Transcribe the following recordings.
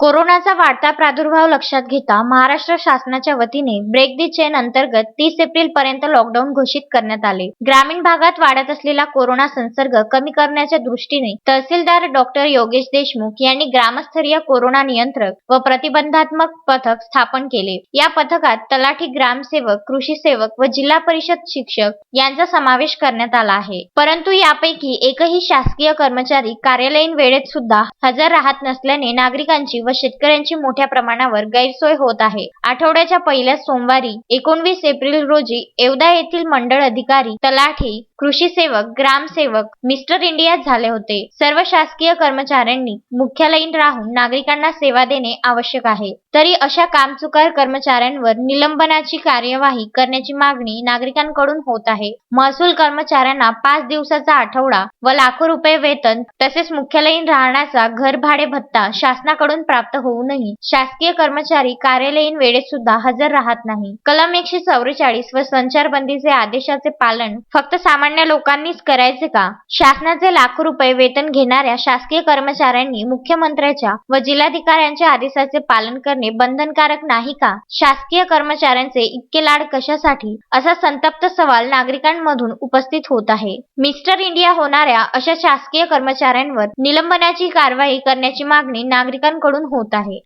कोरोनाचा वाढता प्रादुर्भाव लक्षात घेता महाराष्ट्र शासनाच्या वतीने ब्रेक दी चेन अंतर्गत तीस एप्रिल पर्यंत लॉकडाऊन घोषित करण्यात आले. ग्रामीण भागात वाढत असलेला कोरोना संसर्ग कमी करण्याच्या दृष्टीने तहसीलदार डॉक्टर योगेश देशमुख यांनी ग्रामस्तरीय कोरोना नियंत्रक व प्रतिबंधात्मक पथक स्थापन केले. या पथकात तलाठी ग्रामसेवक कृषी सेवक व जिल्हा परिषद शिक्षक यांचा समावेश करण्यात आला आहे. परंतु यापैकी एकही शासकीय कर्मचारी कार्यालयीन वेळेत सुद्धा हजर राहत नसल्याने नागरिकांची व शेतकऱ्यांची मोठ्या प्रमाणावर गैरसोय होत आहे. आठवड्याच्या पहिल्या सोमवारी एकोणवीस एप्रिल रोजी येवदा येथील मंडळ अधिकारी तलाठी कृषी सेवक ग्रामसेवक मिस्टर इंडिया झाले होते. सर्व शासकीय कर्मचाऱ्यांनी मुख्यालयीन राहून नागरिकांना सेवा देणे आवश्यक आहे. तरी अशा कामचुकार कर्मचाऱ्यांवर निलंबनाची कार्यवाही करण्याची मागणी नागरिकांकडून होत आहे. महसूल कर्मचाऱ्यांना पाच दिवसाचा आठवडा व लाखो रुपये वेतन तसेच मुख्यालयीन राहण्याचा घर भाडे भत्ता शासनाकडून प्राप्त होऊनही शासकीय कर्मचारी कार्यालयीन वेळेत सुद्धा हजर राहत नाही. कलम एकशे चौवेचाळीस व संचारबंदीचे आदेशाचे पालन फक्त सामान्य लोकांनीच करायचे का? शासनाचे लाखो रुपये वेतन घेणाऱ्या शासकीय कर्मचाऱ्यांनी मुख्यमंत्र्यांच्या व जिल्हाधिकाऱ्यांच्या आदेशाचे पालन करणे बंधनकारक नाही का? शासकीय कर्मचाऱ्यांचे इतके लाड कशासाठी? असा संतप्त सवाल नागरिकांमधून उपस्थित होत आहे. मिस्टर इंडिया होणाऱ्या अशा शासकीय कर्मचाऱ्यांवर निलंबनाची कारवाई करण्याची मागणी नागरिकांकडून होत आहे.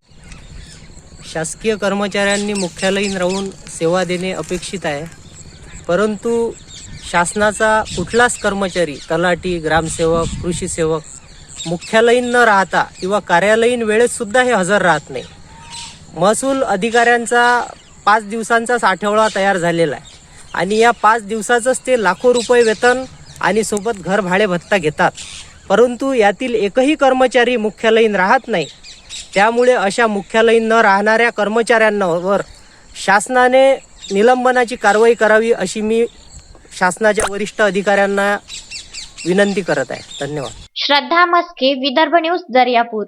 शासकीय कर्मचाऱ्यांनी मुख्यालयीन राहून सेवा देणे अपेक्षित आहे. परंतु शासनाचा कुठलाच कर्मचारी तलाठी ग्रामसेवक कृषी सेवक मुख्यालयीन न राहता किंवा कार्यालयीन वेळेतसुद्धा हे हजर राहत नाही. महसूल अधिकाऱ्यांचा पाच दिवसांचा साठवडा तयार झालेला आहे. आणि या पाच दिवसाचंच ते लाखो रुपये वेतन आणि सोबत घर भाडे भत्ता घेतात. परंतु यातील एकही कर्मचारी मुख्यालयीन राहत नाही. त्यामुळे अशा मुख्यालयीन न राहणाऱ्या कर्मचाऱ्यांवर शासनाने निलंबनाची कारवाई करावी अशी मी शासनाच्या वरिष्ठ अधिकाऱ्यांना विनंती करत आहे. धन्यवाद. श्रद्धा मस्के विदर्भ न्यूज दर्यापूर.